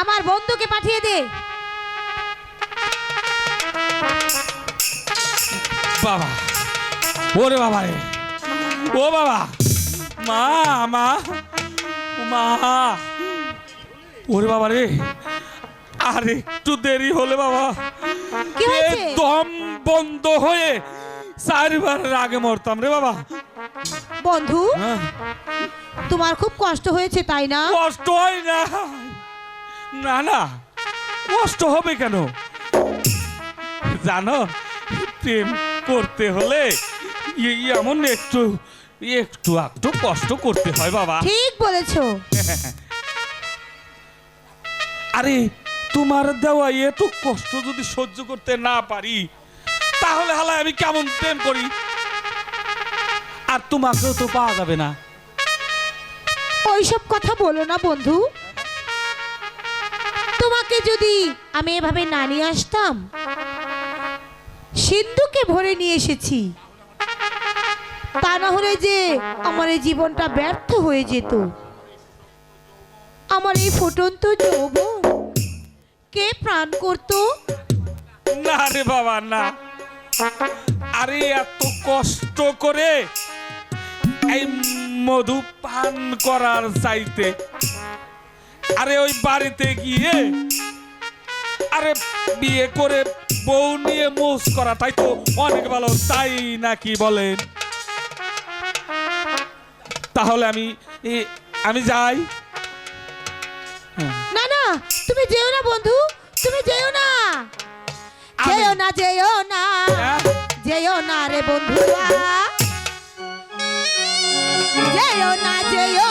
আমার বন্ধুকে পাঠিয়ে দে। বাবা। ওরে বাবা রে। ও বাবা। মা মা। মা। ওরে বাবা রে। আর একটু দেরি হলে বাবা। দম বন্ধ হয়ে চারবারের আগে মরতাম রে বাবা। বন্ধু হ্যাঁ, তোমার খুব কষ্ট হয়েছে তাই না? কষ্ট হয় না। না না কষ্ট হবে কেন? জানো প্রেম করতে হলে এমন একটু একটু একটু কষ্ট করতে হয় বাবা। ঠিক বলেছ। আরে তোমার দেওয়া এত কষ্ট যদি সহ্য করতে না পারি তাহলে হালায় আমি কেমন প্রেম করি? আর তোমাকেও তো পাওয়া যাবে না। ওইসব কথা বলো না বন্ধু। তোমাকে যদি আমি এভাবে না নিয়ে আসতাম, সিন্ধুকে ভরে নিয়ে এসেছি। তা না হলে যে আমার এই জীবনটা ব্যর্থ হয়ে যেত। আমার এই ফুটন্ত যৌবন কে প্রাণ করতো? না রে বাবা, না। আরে এত কষ্ট করে এই মধু পান করার চাইতে আরে ওই বাড়িতে গিয়ে আরে বিয়ে করে বউ নিয়ে মোস করা তাই তো অনেক ভালো তাই নাকি বলেন তাহলে আমি আমি যাই। না না তুমি যেও না বন্ধু তুমি যেও না যেও না যেও না হ্যাঁ? যেও না রে না যেও না যেও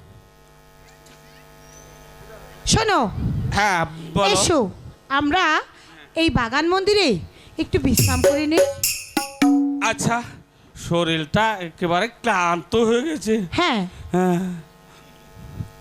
শোনো হ্যাঁ বলো। এসো। আমরা এই বাগান মন্দিরে একটু বিশ্রাম করে নিই। আচ্ছা শরীরটা একেবারে ক্লান্ত হয়ে গেছে। হ্যাঁ। হ্যাঁ।